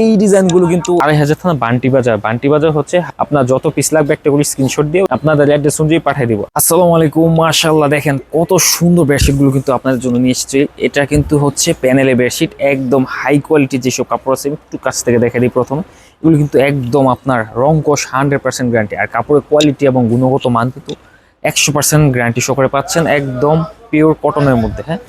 এই ডিজাইনগুলো কিন্তু আড়াই হাজার থানা বান্টি বাজার। বান্টি বাজার হচ্ছে আপনার যত পিস লাগবে একটা করে স্ক্রিনশট দিয়ে আপনাদের অ্যাড্রেস অনুযায়ী পাঠিয়ে দিব। আসসালামু আলাইকুম, মাশাআল্লাহ, দেখেন কত সুন্দর বেডশিটগুলো কিন্তু আপনাদের জন্য নিয়ে এসেছি। এটা কিন্তু হচ্ছে প্যানেলে বেডশিট একদম হাই কোয়ালিটির যেসব কাপড় আছে একটু কাছ থেকে দেখে দিই প্রথম। এগুলো কিন্তু একদম আপনার রং কোষ হান্ড্রেড পার্সেন্ট গ্যারান্টি আর কাপড়ের কোয়ালিটি এবং গুণগত মান কিন্তু একশো পার্সেন্ট গ্যারান্টি সহকারে পাচ্ছেন, একদম পিওর কটনের মধ্যে হ্যাঁ?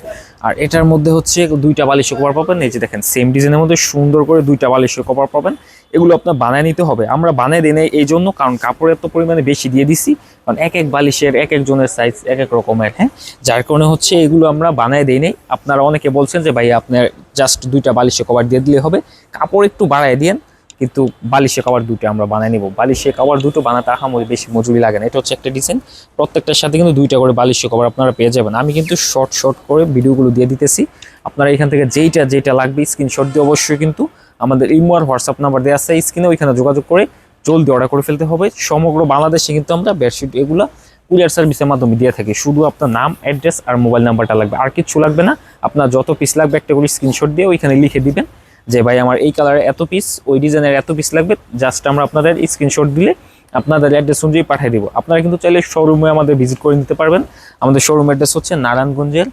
আর এটার মধ্যে হচ্ছে দুইটা বালিশের কভার পাবেন, এই যে দেখেন সেম ডিজাইনের মধ্যে সুন্দর করে দুইটা বালিশের কভার পাবেন। এগুলো আপনার বানায় নিতে হবে। আমরা বানিয়ে দিই নাই এই জন্য, কারণ কাপড়ের তো পরিমাণে বেশি দিয়ে দিছি, কারণ এক এক বালিশের এক একজনের সাইজ এক এক রকমের হ্যাঁ? যার কারণে হচ্ছে এগুলো আমরা বানায় দিই নাই। আপনারা অনেকে বলছেন যে, ভাই, আপনার জাস্ট দুইটা বালিশের কভার দিয়ে দিলে হবে। কাপড় একটু বাড়ায় দিয়েন কিন্তু বালিশে কভার দুটো আমরা বানিয়ে নিব। বালিশে কভার দুটো বানাতে আহামরি বেশি মজুরি লাগে না। এটা হচ্ছে একটা ডিজাইন প্রত্যেকটার সাথে কিন্তু দুইটা করে বালিশে কভার আপনারা পেয়ে যাবেন। আমি কিন্তু শর্ট শর্ট করে ভিডিওগুলো দিয়ে দিতেছি। আপনারা এখান থেকে যেইটা যেইটা লাগবে স্ক্রিনশট দিয়ে অবশ্যই কিন্তু আমাদের ইমো আর হোয়াটসঅ্যাপ নাম্বার দেওয়া আছে। স্ক্রিনে ওইখানে যোগাযোগ করে জলদি অর্ডার করে ফেলতে হবে। সমগ্র বাংলাদেশে কিন্তু আমরা বেডশিট এগুলো কুরিয়ার সার্ভিসের মাধ্যমে দিয়ে থাকি। শুধু আপনার নাম অ্যাড্রেস আর মোবাইল নাম্বারটা লাগবে। আর কিছু লাগবে না। আপনার যত পিস লাগবে একটা করে স্ক্রিনশট দিয়ে ওইখানে লিখে দিবেন। যে ভাই আমার এই কালারের এত পিস ওই ডিজাইনের এত পিস লাগবে জাস্ট আমরা আপনাদের স্ক্রিনশট দিলে আপনাদের অ্যাড্রেস অনুযায়ী পাঠিয়ে দিব। আপনারা কিন্তু চাইলে শোরুমে আমাদের ভিজিট করে নিতে পারবেন। আমাদের শোরুম অ্যাড্রেস হচ্ছে নারায়ণগঞ্জের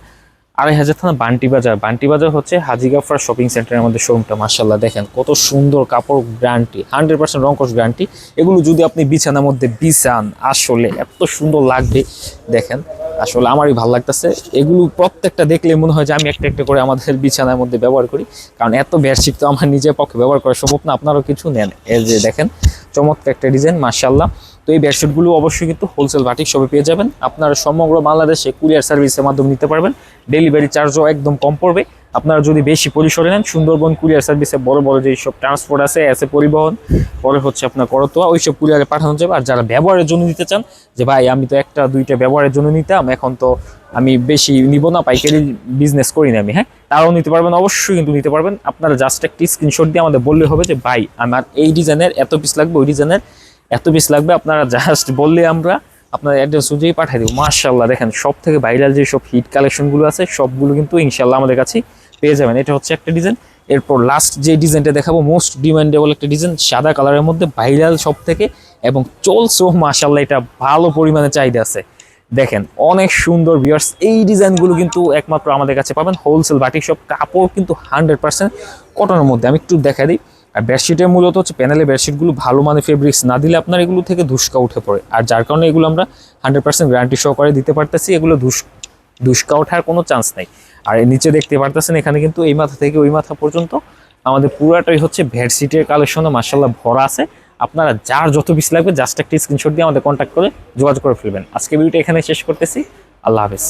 আড়াই হাজার থানা বান্টি বাজার। বান্টি বাজার হচ্ছে হাজি গাফার শপিং সেন্টারের আমাদের শোরুমটা মার্শাল্লাহ দেখেন কত সুন্দর কাপড় গ্যারান্টি হান্ড্রেড পার্সেন্ট রঙ্কশ গ্যারান্টি এগুলো যদি আপনি বিছানার মধ্যে বিছান, আসলে এত সুন্দর লাগবে, দেখেন। আসলে আমারই ভালো লাগতেছে। এগুলো প্রত্যেকটা দেখলে মনে হয় যে আমি একটা একটা করে আমাদের বিছানার মধ্যে ব্যবহার করি। কারণ এত বেডশিট তো আমার নিজের পক্ষে ব্যবহার করা সম্ভব না, আপনারাও কিছু নেন। এই যে দেখেন, চমৎকার একটা ডিজাইন মার্শাল্লাহ তো এই বেডশিটগুলো অবশ্যই কিন্তু হোলসেল ভাটিক সবে পেয়ে যাবেন। আপনারা সমগ্র বাংলাদেশে কুরিয়ার সার্ভিসের মাধ্যমে নিতে পারবেন। ডেলিভারি চার্জও একদম কম পড়বে। আপনারা যদি বেশি পরিসরে নেন, সুন্দরবন কুরিয়ার সার্ভিসে বড় বড় যেই সব ট্রান্সপোর্ট আছে এসে পরিবহন, পরে হচ্ছে আপনার করতোয়া, ওই সব কুরিয়ারে পাঠানো যাবে। আর যারা ব্যবহারের জন্য নিতে চান, যে ভাই, আমি তো একটা, দুইটা ব্যবহারের জন্য নিতাম, এখন তো আমি বেশি নিব না, পাইকারি বিজনেস করি না আমি হ্যাঁ? তারাও নিতে পারবেন, অবশ্যই কিন্তু নিতে পারবেন। আপনারা জাস্ট একটি স্ক্রিনশট দিয়ে আমাদের বললে হবে যে, ভাই, আমার এই ডিজাইনের এত পিস লাগবে, ওই ডিজাইনের এত পিস লাগবে। আপনারা জাস্ট বললে আমরা আপনার অ্যাড্রেস অনুযায়ী পাঠিয়ে দেবো। মার্শাল্লাহ দেখেন সব থেকে ভাইরাল যে সব হিট কালেকশনগুলো আছে, সবগুলো কিন্তু ইনশাল্লাহ আমাদের কাছে পেয়ে যাবেন। এটা হচ্ছে একটা ডিজাইন এরপর লাস্ট যে ডিজাইনটা দেখাবো মোস্ট ডিমান্ডেবল একটা ডিজাইন সাদা কালারের মধ্যে ভাইরাল সব থেকে এবং চলছেও মার্শাল্লাহ এটা ভালো পরিমাণে চাহিদা আছে। দেখেন, অনেক সুন্দর বিয়ার্স এই ডিজাইনগুলো কিন্তু একমাত্র আমাদের কাছে পাবেন। হোলসেল বাটিক সব কাপড় কিন্তু হান্ড্রেড পার্সেন্ট কটনের মধ্যে। আমি একটু দেখা দিই। আর বেডশিটের মূলত হচ্ছে প্যানেলে বেডশিটগুলো ভালো মানে ফেব্রিক্স না দিলে আপনার এগুলো থেকে ধুসকা উঠে পড়ে। আর যার কারণে এগুলো আমরা হান্ড্রেড পার্সেন্ট গ্যারান্টি সহকারে দিতে পারতেছি, এগুলো ধুস, ধুসকা ওঠার কোনো চান্স নেই। আর নিচে দেখতে পারতেছেন, এখানে কিন্তু এই মাথা থেকে ওই মাথা পর্যন্ত আমাদের পুরাটাই হচ্ছে বেডশিটের কালেকশনে মার্শাল্লাহ ভরা আছে। আপনারা যার যত পিস লাগবে জাস্ট একটা স্ক্রিনশট দিয়ে আমাদের কন্ট্যাক্ট করে যোগাযোগ করে ফেলবেন। আজকে ভিডিওটা এখানে শেষ করতেছি। আল্লাহ হাফেজ।